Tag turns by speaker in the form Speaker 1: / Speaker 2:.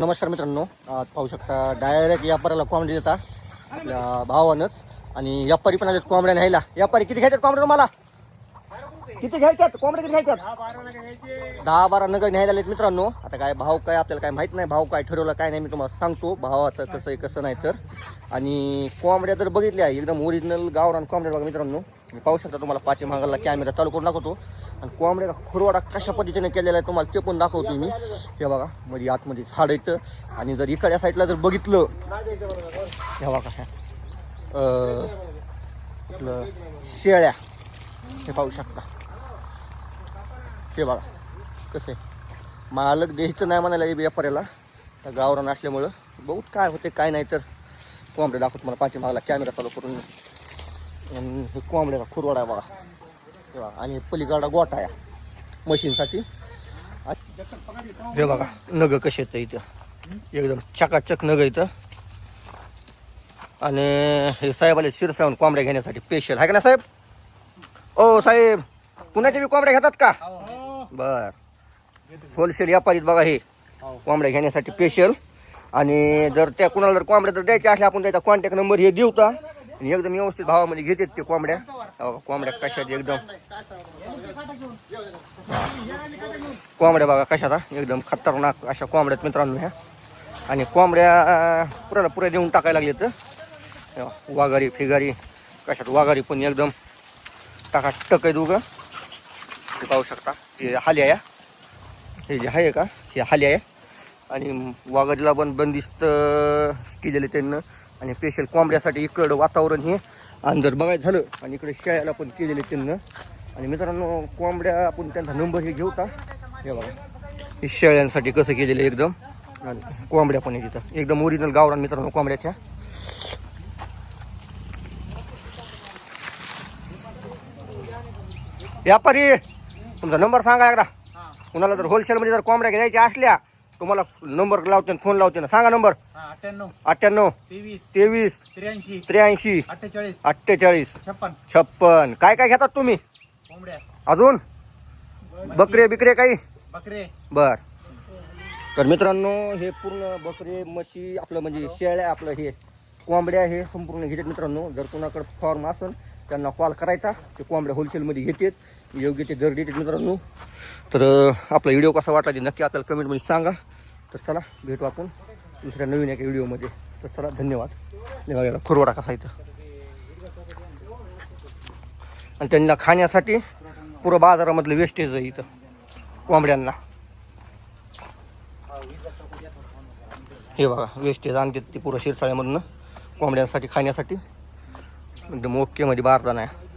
Speaker 1: नमस्कार मित्रांनो. आज पाहू शकता डायरेक्ट व्यापाऱ्याला कोंबडी देता. आपल्या भावानंच. आणि व्यापारी पण आलेत कोंबड्या न्यायला. व्यापारी किती घ्यायच्यात कोंबड्या तुम्हाला? किती घ्यायच्यात? कोंबड्या किती घ्यायच्यात? दहा बारा नगर न्यायला आलेत मित्रांनो. आता काय भाव काय आपल्याला काय माहीत नाही. भाव काय ठरवला काय नाही मी तुम्हाला सांगतो. भावाचं कसं आहे कसं नाही तर. आणि कोंबड्या तर बघितल्या एकदम ओरिजिनल गावरान कोंबड्या बघा मित्रांनो. पाहू शकता तुम्हाला पाठीमागाला कॅमेरा चालू करून दाखवतो. आणि कोंबड्याला खुरवाडा कशा पद्धतीने केलेला आहे तुम्हाला ते पण दाखवतो मी. हे बघा म्हणजे आतमध्ये झाड येतं आणि जर इकडच्या साईडला जर बघितलं हे बघा आपलं शेळ्या हे पाहू शकता. हे बघा कसं आहे. मालक द्यायचं नाही म्हणायला व्यापाऱ्याला. तर गावरान असल्यामुळं. बघू काय होते काय नाही तर. कोंबड्या दाखवतो मला पाठीमागला कॅमेरा चालू करून. आणि हे कोंबड्याचा खुरवाडा आहे बघा. आणि पलीकडा गोटा आहे. मशीनसाठी. हे बघा नग कसे येत इथं. एकदम चकाचक नग इथं आणि हे साहेब आले शिरसावून कोंबड्या घेण्यासाठी स्पेशल आहे का ना साहेब? ओ साहेब कुणाच्या बी कोंबड्या घेतात का? बर. होलसेल व्यापारीत बघा हे. कोंबड्या घेण्यासाठी स्पेशल आणि जर त्या कुणाला जर कोंबड्या जर द्यायच्या असल्या आपण त्याचा कॉन्टॅक्ट नंबर हे देऊ का? आणि एकदम व्यवस्थित भावामध्ये घेतात ते कोंबड्या. कोंबड्या कशात एकदम. कोंबड्या बघा कशात एकदम खतरनाक अशा कोंबड्यात मित्रांनो ह्या. आणि कोंबड्या पुराला पुऱ्याला पुऱ्या देऊन टाकायला लागले तर वाघारी फिगारी कशात वाघारी पण एकदम टाका टक आहे दोघं. हे पाहू शकता. हे हाल्या या. हे जे आहे का हे हाल्या आहे आणि वाघारीला पण बंदिस्त केलेले त्यांना. आणि स्पेशल कोंबड्यासाठी इकडं वातावरण हे. आणि जर बघायचं झालं आणि इकडे शेळ्याला पण केलेले त्यांना आणि मित्रांनो कोंबड्या आपण त्यांचा नंबर हे घेऊ का? हे बघा. हे शेळ्यांसाठी कसं केलेलं एकदम. आणि कोंबड्या पण आहे तिथं. एकदम ओरिजिनल गावरान मित्रांनो कोंबड्याच्या. व्यापारी तुमचा नंबर सांगा एकदा. कुणाला जर होलसेलमध्ये जर कोंबड्या घ्यायच्या असल्या तुम्हाला नंबर लावते फोन लावते ना. सांगा नंबर.
Speaker 2: अठ्ठ्याण्णव
Speaker 1: अठ्ठ्याण्णव
Speaker 2: तेवीस
Speaker 1: तेवीस
Speaker 2: त्र्याऐंशी
Speaker 1: त्र्याऐंशी
Speaker 2: अठ्ठेचाळीस
Speaker 1: अठ्ठेचाळीस
Speaker 2: छप्पन.
Speaker 1: छप्पन. काय काय घेतात तुम्ही?
Speaker 2: कोंबड्या.
Speaker 1: अजून? बकरे. बिकरे काही?
Speaker 2: बकरे.
Speaker 1: बर. तर मित्रांनो हे पूर्ण बकरे म्हशी आपलं म्हणजे शेळ्या आपलं हे कोंबड्या हे संपूर्ण घेतात मित्रांनो जर कोणाकडे फॉर्म असेल त्यांना कॉल करायचा. ते कोंबड्या होलसेलमध्ये घेतात. योग्य ते दर देतात मित्रांनो. तर आपला व्हिडिओ कसा वाटला ते नक्की आपल्याला कमेंटमध्ये सांगा. तर चला भेटू आपण दुसऱ्या नवीन एका व्हिडिओमध्ये तर चला धन्यवाद. हे बघा खुरवाडा कसा इथं आणि त्यांना खाण्यासाठी पुरं बाजारामधलं वेस्टेज आहे इथं कोंबड्यांना. हे बघा वेस्टेज आणतात ते पुरं शिरसाळ्यामधनं कोंबड्यांसाठी खाण्यासाठी. म्हणजे एकदम ओके मध्ये बारदाना आहे